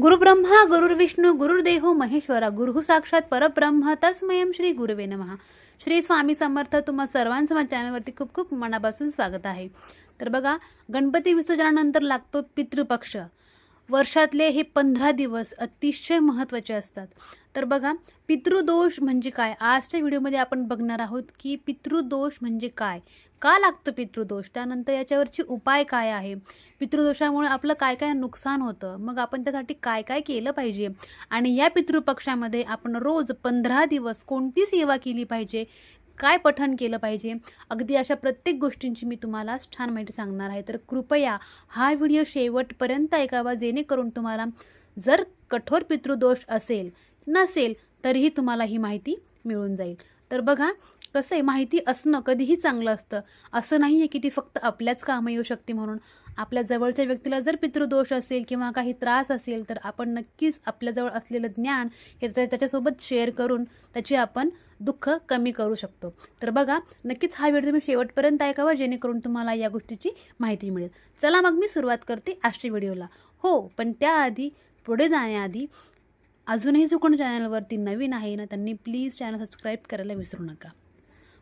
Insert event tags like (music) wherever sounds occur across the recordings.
गुरुब्रह्मा गुरुर्विष्णू गुरुर्देहो महेश्वरा गुरु साक्षात परब्रह्म तस्मयं श्री गुरुवे नमः. श्री स्वामी समर्थ तुम्हा सर्वांचं माझ्या चॅनलवरती खूप खूप मनापासून स्वागत आहे. तर बघा गणपती विसर्जनानंतर लागतो पितृपक्ष. वर्षातले हे पंधरा दिवस अतिशय महत्त्वाचे असतात. तर बघा पितृदोष म्हणजे काय? आजच्या व्हिडिओमध्ये आपण बघणार आहोत की पितृदोष म्हणजे काय? का लागतं पितृदोष? त्यानंतर याच्यावरची उपाय काय आहे? पितृदोषामुळे आपलं काय काय नुकसान होतं? मग आपण त्यासाठी काय काय केलं पाहिजे? आणि या पितृपक्षामध्ये आपण रोज पंधरा दिवस कोणती सेवा केली पाहिजे? काय पठण केलं पाहिजे? अगदी अशा प्रत्येक गोष्टींची मी तुम्हाला छान माहिती सांगणार आहे. तर कृपया हा व्हिडिओ शेवटपर्यंत ऐकावा जेणेकरून तुम्हाला जर कठोर पितृदोष असेल नसेल तरीही तुम्हाला ही माहिती मिळून जाईल. तर बघा कसं आहे माहिती असणं कधीही चांगलं असतं. असं नाही आहे की ती फक्त आपल्याच कामं येऊ शकते म्हणून. आपल्या जवळच्या व्यक्तीला जर पितृदोष असेल किंवा काही त्रास असेल तर आपण नक्कीच आपल्याजवळ असलेलं ज्ञान हे त्याच्यासोबत शेअर करून त्याची आपण दुःख कमी करू शकतो. तर बघा नक्कीच हा व्हिडिओ तुम्ही शेवटपर्यंत ऐकावा जेणेकरून तुम्हाला या गोष्टीची माहिती मिळेल. चला मग मी सुरुवात करते आजच्या व्हिडिओला. हो पण त्याआधी पुढे जाण्याआधी अजूनही जो चॅनलवरती नवीन आहे ना त्यांनी प्लीज चॅनल सबस्क्राईब करायला विसरू नका.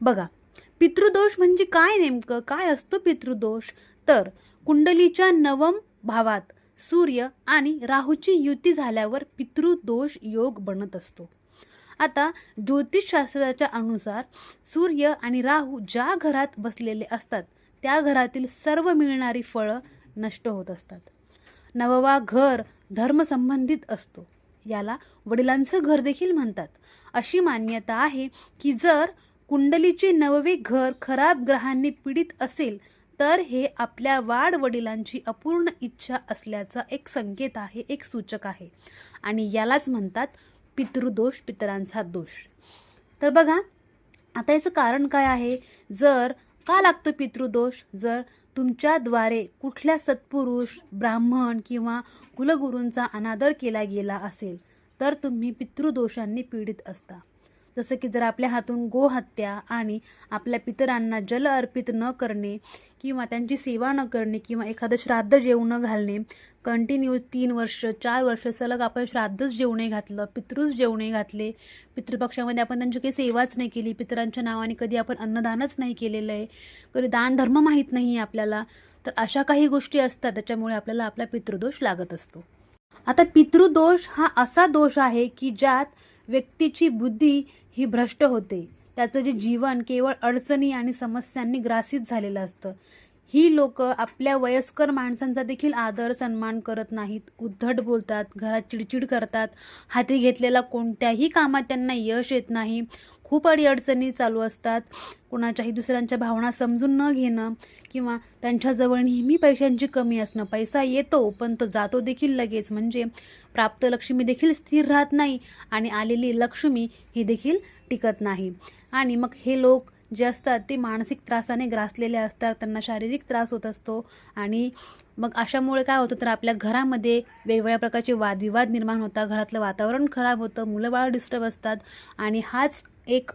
बघा पितृदोष म्हणजे काय नेमकं? काय असतो पितृदोष? तर कुंडलीच्या नवम भावात सूर्य आणि राहूची युती झाल्यावर पितृदोष योग बनत असतो. आता ज्योतिषशास्त्राच्या अनुसार सूर्य आणि राहू ज्या घरात बसलेले असतात त्या घरातील सर्व मिळणारी फळं नष्ट होत असतात. नववा घर धर्मसंबंधित असतो. याला वडिलांचं घर देखील म्हणतात. अशी मान्यता आहे की जर कुंडलीचे नववे घर खराब ग्रहांनी पीडित असेल तर हे आपल्या वाढ वडिलांची अपूर्ण इच्छा असल्याचा एक संकेत आहे एक सूचक आहे. आणि यालाच म्हणतात पितृदोष पितरांचा दोष. तर बघा आता याचं कारण काय आहे? जर का लागतो पितृदोष? जर तुमच्याद्वारे कुठल्या सत्पुरुष ब्राह्मण किंवा कुलगुरूंचा अनादर केला गेला असेल तर तुम्ही पितृदोषांनी पीडित असता. जसं की जर आपल्या हातून गोहत्या आणि आपल्या पितरांना जल अर्पित न करणे किंवा त्यांची सेवा न करणे किंवा एखादं श्राद्ध जेवू न घालणे कंटिन्यू तीन वर्ष चार वर्ष सलग आपण श्राद्धच जेवणे घातलं पितृच जेवणे घातले पितृपक्षामध्ये आपण त्यांची काही सेवाच नाही केली पितरांच्या नावाने कधी आपण अन्नदानच नाही केलेलं आहे कधी दानधर्म माहीत नाही आहे आपल्याला तर अशा काही गोष्टी असतात त्याच्यामुळे आपल्याला आपला पितृदोष लागत असतो. आता पितृदोष हा असा दोष आहे की ज्यात व्यक्तीची बुद्धी ही भ्रष्ट होते. त्याचं जे जीवन केवळ अडचणी आणि समस्यांनी ग्रासित झालेलं असतं. ही लोक आपल्या वयस्कर माणसांचा देखील आदर सन्मान करत नाहीत. उद्धट बोलतात घरात चिडचिड करतात. हाती घेतलेला कोणत्याही कामात त्यांना यश येत नाही. खूप अडीअडचणी चालू असतात. कोणाच्याही दुसऱ्यांच्या भावना समजून न घेणं किंवा त्यांच्याजवळ नेहमी पैशांची कमी असणं. पैसा येतो पण तो जातो देखील लगेच. म्हणजे प्राप्त लक्ष्मी देखील स्थिर राहत नाही आणि आलेली लक्ष्मी ही देखील टिकत नाही. आणि मग हे लोक जे असतात ते मानसिक त्रासाने ग्रासलेले असतात. त्यांना शारीरिक त्रास होत असतो. आणि मग अशामुळे काय होतं तर आपल्या घरामध्ये वेगवेगळ्या प्रकारचे वादविवाद निर्माण होतात. घरातलं वातावरण खराब होतं. मुलं बाळ डिस्टर्ब असतात. आणि हाच एक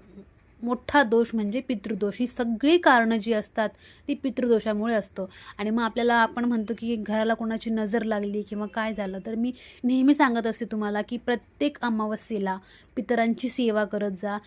मोठा दोष म्हणजे पितृदोष. ही सगळी कारणं जी असतात ती पितृदोषामुळे असतो. आणि मग आपल्याला आपण म्हणतो की घराला कोणाची नजर लागली किंवा काय झालं तर मी नेहमी सांगत असते तुम्हाला की प्रत्येक अमावस्येला पितरांची सेवा करत जा.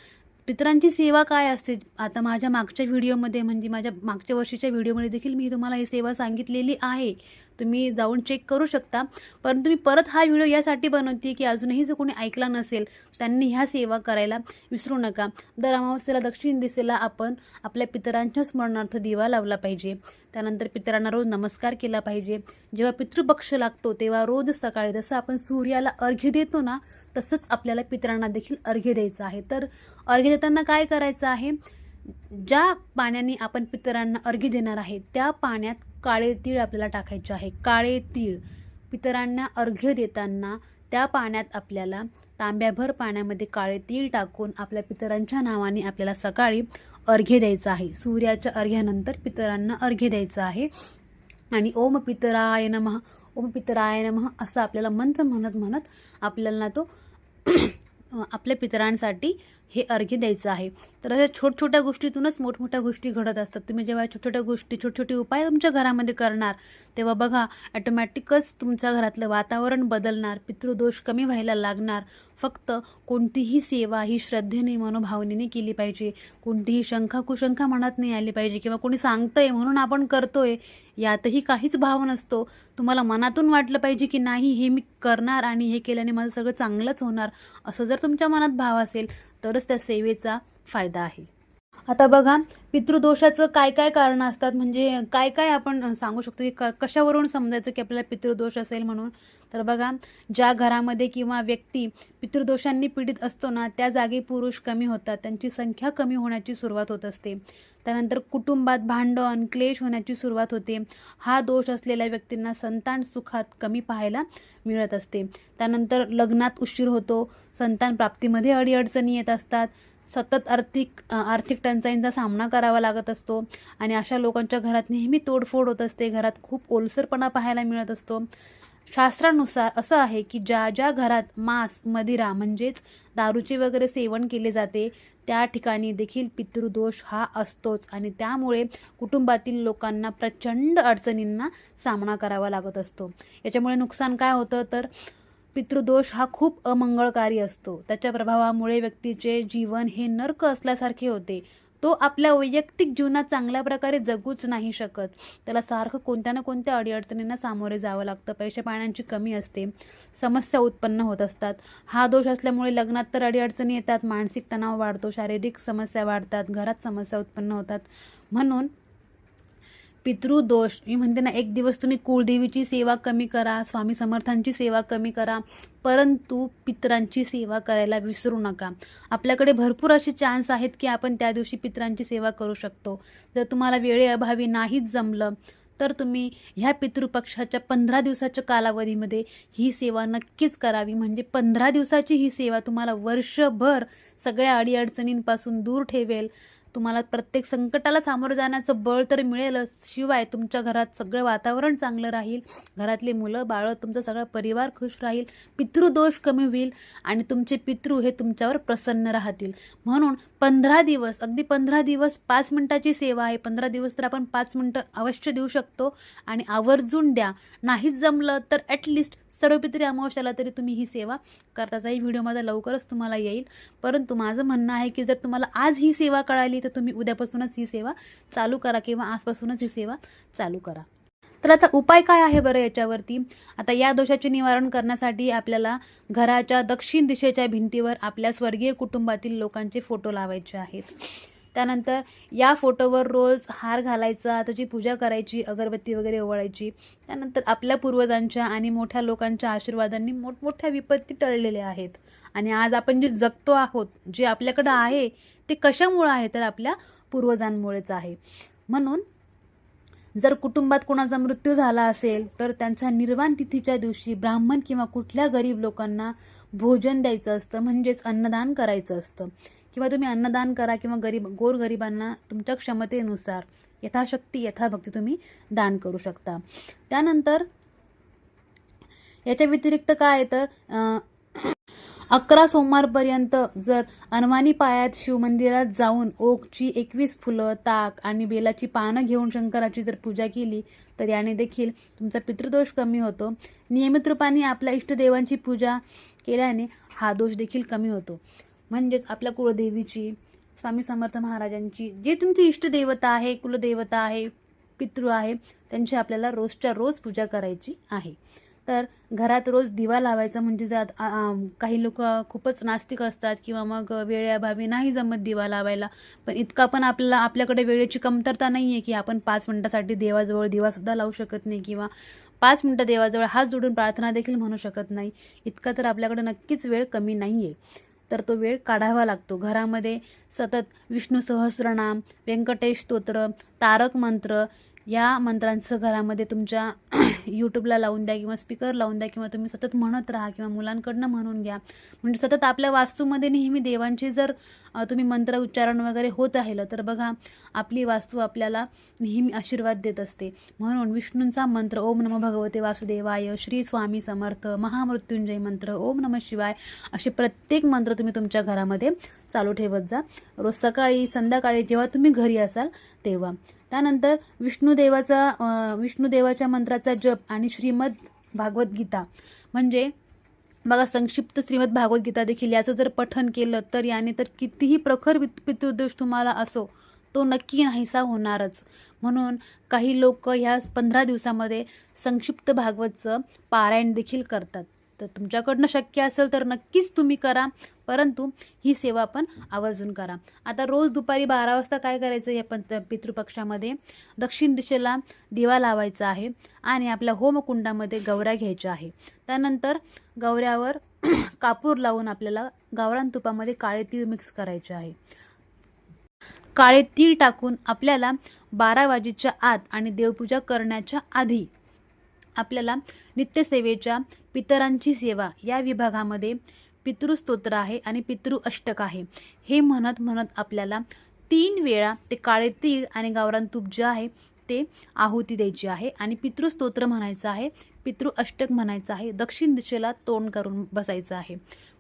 पितरांची सेवा काय असते? आता माझ्या मागच्या व्हिडिओमध्ये म्हणजे माझ्या मागच्या वर्षीच्या व्हिडिओमध्ये देखील मी तुम्हाला ही सेवा सांगितलेली आहे. तुम्ही जाऊन चेक करू शकता. परंतु मी परत हा व्हिडिओ यासाठी बनवते की अजूनही जर कोणी ऐकला नसेल त्यांनी ह्या सेवा करायला विसरू नका. दर अमावस्येला दक्षिण दिशेला आपण आपल्या पितरांच्या स्मरणार्थ दिवा लावला पाहिजे. त्यानंतर पितरांना रोज नमस्कार केला पाहिजे. जेव्हा पितृपक्ष लागतो तेव्हा रोज सकाळी जसं आपण सूर्याला अर्घ्य देतो ना तसंच आपल्याला पितरांना देखील अर्घ्य द्यायचं आहे. तर अर्घ्य देताना काय करायचं आहे? ज्या पाण्याने आपण पितरांना अर्घ्य देणार आहे त्या पाण्यात काळे तीळ आपल्याला टाकायचे आहे. काळे तीळ पितरांना अर्घ्य देताना त्या पाण्यात आपल्याला तांब्याभर पाण्यामध्ये काळे तीळ टाकून आपल्या पितरांच्या नावाने आपल्याला सकाळी अर्घ्य द्यायचं आहे. सूर्याच्या अर्घ्यानंतर पितरांना अर्घ्य द्यायचं आहे. आणि ओम पितराय नमः ओम पितराय नमः असं आपल्याला मंत्र म्हणत म्हणत आपल्याला तो (clears throat) आपल्या पितरांसाठी हे अर्घ्य द्यायचं आहे. तर अशा छोट छोट्या गोष्टीतूनच मोठमोठ्या गोष्टी घडत असतात. तुम्ही जेव्हा छोट छोट्या गोष्टी छोटे उपाय तुमच्या घरामध्ये करणार तेव्हा बघा ॲटोमॅटिकच तुमच्या घरातलं वातावरण बदलणार पितृदोष कमी व्हायला लागणार. फक्त कोणतीही सेवा ही श्रद्धेने मनोभावनेने केली पाहिजे. कोणतीही शंका कुशंका मनात नाही आली पाहिजे किंवा कोणी सांगतंय म्हणून आपण करतोय यातही काहीच भाव नसतो. तुम्हाला मनातून वाटलं पाहिजे की नाही हे मी करणार आणि हे केल्याने माझं सगळं चांगलंच होणार असं जर तुमच्या मनात भाव असेल तरच त्या सेवेचा फायदा आहे. आता बघा पितृदोषाचं काय काय कारण असतात? म्हणजे काय काय आपण सांगू शकतो की क कशावरून समजायचं की आपल्याला पितृदोष असेल म्हणून? तर बघा ज्या घरामध्ये किंवा व्यक्ती पितृदोषांनी पीडित असतो ना त्या जागी पुरुष कमी होतात. त्यांची संख्या कमी होण्याची सुरुवात होत असते. त्यानंतर कुटुंबात भांडण क्लेश होण्याची सुरुवात होते. हा दोष असलेल्या व्यक्तींना संतान सुखात कमी पाहायला मिळत असते. त्यानंतर लग्नात उशीर होतो. संतान प्राप्तीमध्ये अडीअडचणी येत असतात. सतत आर्थिक आर्थिक टंचाईंचा सामना करावा लागत असतो. आणि अशा लोकांच्या घरात नेहमी तोडफोड होत असते. घरात खूप ओलसरपणा पाहायला मिळत असतो. शास्त्रानुसार असं आहे की ज्या ज्या घरात मांस मदिरा म्हणजेच दारूचे वगैरे सेवन केले जाते त्या ठिकाणी देखील पितृदोष हा असतोच. आणि त्यामुळे कुटुंबातील लोकांना प्रचंड अडचणींना सामना करावा लागत असतो. याच्यामुळे नुकसान काय होतं? तर पितृदोष हा खूप अमंगळकारी असतो. त्याच्या प्रभावामुळे व्यक्तीचे जीवन हे नर्क असल्यासारखे होते. तो आपल्या वैयक्तिक जीवनात चांगल्या प्रकारे जगूच नाही शकत. त्याला सारखं कोणत्या ना कोणत्या अडीअडचणींना सामोरे जावं लागतं. पैसे पाण्याची कमी असते. समस्या उत्पन्न होत असतात. हा दोष असल्यामुळे लग्नात तर अडीअडचणी येतात. मानसिक तणाव वाढतो. शारीरिक समस्या वाढतात. घरात समस्या उत्पन्न होतात. म्हणून पितृदोष. मी म्हणते ना एक दिवस तुम्ही कुळदेवीची सेवा कमी करा स्वामी समर्थांची सेवा कमी करा परंतु पितरांची सेवा करायला विसरू नका. आपल्याकडे भरपूर असे चान्स आहेत की आपण त्या दिवशी पितरांची सेवा करू शकतो. जर तुम्हाला वेळेअभावी नाहीच जमलं तर तुम्ही ह्या पितृपक्षाच्या पंधरा दिवसाच्या कालावधीमध्ये ही सेवा नक्कीच करावी. म्हणजे पंधरा दिवसाची ही सेवा तुम्हाला वर्षभर सगळ्या अडीअडचणींपासून दूर ठेवेल. तुम्हाला प्रत्येक संकटाला सामोरं जाण्याचं बळ तर मिळेलच. शिवाय तुमच्या घरात सगळं वातावरण चांगलं राहील. घरातली मुलं बाळं तुमचा सगळा परिवार खुश राहील. पितृदोष कमी होईल आणि तुमचे पितृ हे तुमच्यावर प्रसन्न राहतील. म्हणून पंधरा दिवस अगदी पंधरा दिवस पाच मिनटाची सेवा आहे. पंधरा दिवस तर आपण पाच मिनटं अवश्य देऊ शकतो. आणि आवर्जून द्या. नाहीच जमलं तर ॲटलिस्ट सर्वपित्री अमावस्याला तरी तुम्ही ही सेवा करताचा ही व्हिडिओ माझा लवकरच तुम्हाला येईल. परंतु माझं म्हणणं आहे की जर तुम्हाला आज ही सेवा कळाली तर तुम्ही उद्यापासूनच ही सेवा चालू करा किंवा आजपासूनच ही सेवा चालू करा. तर आता उपाय काय आहे बरं याच्यावरती? आता या दोषाचे निवारण करण्यासाठी आपल्याला घराच्या दक्षिण दिशेच्या भिंतीवर आपल्या स्वर्गीय कुटुंबातील लोकांचे फोटो लावायचे आहेत. त्यानंतर या फोटोवर रोज हार घालायचा त्याची पूजा करायची अगरबत्ती वगैरे ओवाळायची. त्यानंतर आपल्या पूर्वजांच्या आणि मोठ्या लोकांच्या आशीर्वादांनी मोठमोठ्या विपत्ती टळलेल्या आहेत. आणि आज आपण जे जगतो आहोत जे आपल्याकडं आहे ते कशामुळं आहे तर आपल्या पूर्वजांमुळेच आहे. म्हणून जर कुटुंबात कोणाचा मृत्यू झाला असेल तर त्यांच्या निर्वाण तिथीच्या दिवशी ब्राह्मण किंवा कुठल्या गरीब लोकांना भोजन द्यायचं असतं म्हणजेच अन्नदान करायचं असतं. किंवा तुम्ही अन्नदान करा किंवा गरीब गोरगरिबांना तुमच्या क्षमतेनुसार यथाशक्ती यथाभक्ती तुम्ही दान करू शकता. त्यानंतर याच्या व्यतिरिक्त काय तर अकरा सोमवारपर्यंत जर अनवानी पायात शिवमंदिरात जाऊन ओकची एकवीस फुलं ताक आणि बेलाची पानं घेऊन शंकराची जर पूजा केली तर याने देखील तुमचा पितृदोष कमी होतो. नियमित रूपाने आपल्या इष्टदेवांची पूजा केल्याने हा दोष देखील कमी होतो. म्हणजेच आपल्या कुळदेवीची स्वामी समर्थ महाराजांची जे तुमची इष्टदेवता आहे कुलदेवता आहे पितृ आहे त्यांची आपल्याला रोजच्या रोज पूजा करायची आहे. तर घरात रोज दिवा लावायचा म्हणजे जर काही लोक खूपच नास्तिक असतात किंवा मग वेळेअभावी नाही जमत दिवा लावायला. पण इतका पण आपल्याला आपल्याकडे वेळेची कमतरता नाही आहे की आपण पाच मिनटासाठी देवाजवळ दिवासुद्धा लावू शकत नाही किंवा पाच मिनटं देवाजवळ हात जोडून प्रार्थना देखील म्हणू शकत नाही. इतका तर आपल्याकडे नक्कीच वेळ कमी नाही आहे तर तो वेळ काढावा लागतो. घरामध्ये सतत विष्णू सहस्रनाम व्यंकटेश स्तोत्र तारक मंत्र या मंत्रांचं घरामध्ये तुमच्या यूट्यूबला लावून द्या किंवा स्पीकर लावून द्या किंवा तुम्ही सतत म्हणत राहा किंवा मुलांकडनं म्हणून घ्या. म्हणजे सतत आपल्या वास्तूमध्ये नेहमी देवांचे जर तुम्ही मंत्र उच्चारण वगैरे होत राहिलं तर बघा आपली वास्तू आपल्याला नेहमी आशीर्वाद देत असते. म्हणून विष्णूंचा मंत्र ओम नम भगवते वासुदेवाय श्री स्वामी समर्थ महामृत्युंजय मंत्र ओम नम शिवाय असे प्रत्येक मंत्र तुम्ही तुमच्या घरामध्ये चालू ठेवत जा. रोज सकाळी संध्याकाळी जेव्हा तुम्ही घरी असाल तेव्हा. त्यानंतर विष्णुदेवाचा विष्णुदेवाच्या मंत्राचा जप आणि श्रीमद भागवद्गीता म्हणजे बघा संक्षिप्त श्रीमद भागवद्गीता देखील याचं जर पठन केलं तर याने तर कितीही प्रखर पित- पितृदोष तुम्हाला असो तो नक्की नाहीसा होणारच. म्हणून काही लोक ह्या पंधरा दिवसामध्ये संक्षिप्त भागवतचं पारायण देखील करतात. तर तुमच्याकडनं शक्य असेल तर नक्कीच तुम्ही करा. परंतु ही सेवा पण आवर्जून करा. आता रोज दुपारी बारा वाजता काय करायचं या पंत पितृपक्षामध्ये? दक्षिण दिशेला दिवा लावायचा आहे आणि आपल्या होमकुंडामध्ये गौऱ्या घ्यायच्या आहे. त्यानंतर गौऱ्यावर (clears throat) कापूर लावून आपल्याला गावरान तुपामध्ये काळे तीळ मिक्स करायचे आहे. काळे तीळ टाकून आपल्याला बारा वाजेच्या आत आणि देवपूजा करण्याच्या आधी आपल्याला नित्यसेवेच्या पितरांची सेवा या विभागामध्ये पितृस्तोत्र आहे आणि पितृ अष्टक आहे. हे म्हणत म्हणत आपल्याला तीन वेळा ते काळे तीळ आणि गावरान तूप जे आहे ते आहुती द्यायची आहे आणि पितृस्तोत्र म्हणायचं आहे पितृ अष्टक म्हणायचं आहे दक्षिण दिशेला तोंड करून बसायचं आहे.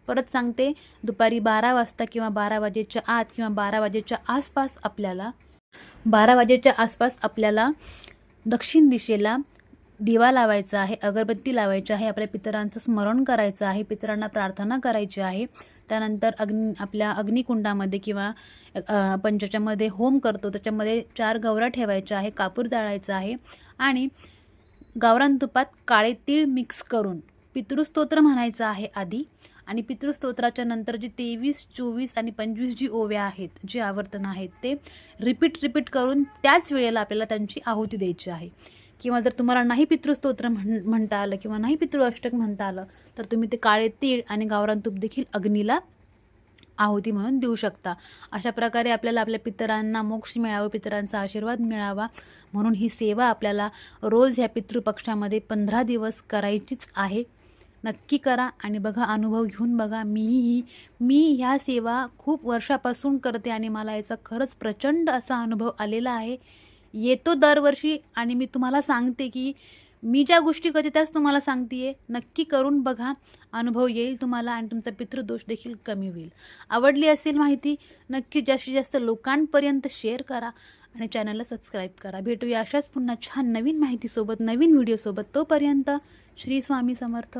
परत सांगते दुपारी बारा वाजता किंवा बारा वाजेच्या आत किंवा बारा वाजेच्या आसपास आपल्याला बारा वाजेच्या आसपास आपल्याला दक्षिण दिशेला दिवा लावायचा आहे अगरबत्ती लावायची आहे आपल्या पितरांचं स्मरण करायचं आहे पितरांना प्रार्थना करायची आहे. त्यानंतर अग्नि आपल्या अग्निकुंडामध्ये किंवा आपण पंचाच्यामध्ये होम करतो त्याच्यामध्ये चार गवरा ठेवायच्या आहे कापूर जाळायचा आहे आणि गावरान तुपात काळे तीळ मिक्स करून पितृस्तोत्र म्हणायचं आहे आधी. आणि पितृस्तोत्राच्या नंतर जे तेवीस चोवीस आणि पंचवीस जी ओव्या आहेत जे आवर्तन आहेत ते रिपीट रिपीट करून त्याच वेळेला आपल्याला त्यांची आहुती द्यायची आहे. किंवा जर तुम्हाला नाही पितृस्तोत्र म्हण म्हणता आलं किंवा नाही पितृ अष्टक म्हणता आलं तर तुम्ही ते काळे तीळ आणि गावरान तूप देखील अग्नीला आहुती म्हणून देऊ शकता. अशा प्रकारे आपल्याला आपल्या पितरांना मोक्ष मिळावं पितरांचा आशीर्वाद मिळावा म्हणून ही सेवा आपल्याला रोज ह्या पितृपक्षामध्ये पंधरा दिवस करायचीच आहे. नक्की करा आणि बघा अनुभव घेऊन बघा. मीही मी ह्या सेवा खूप वर्षापासून करते आणि मला याचा खरंच प्रचंड असा अनुभव आलेला आहे. येतो दरवर्षी आणि मी तुम्हाला सांगते की मी ज्या गोष्टी करते त्याच तुम्हाला सांगते नक्की करून बघा. अनुभव येईल तुम्हाला आणि तुमचा पितृदोष देखील कमी होईल. आवडली असेल माहिती नक्की जास्तीत जास्त लोकांपर्यंत शेअर करा आणि चॅनलला सबस्क्राईब करा. भेटूया अशाच पुन्हा छान नवीन माहितीसोबत नवीन व्हिडिओसोबत तोपर्यंत श्री स्वामी समर्थ.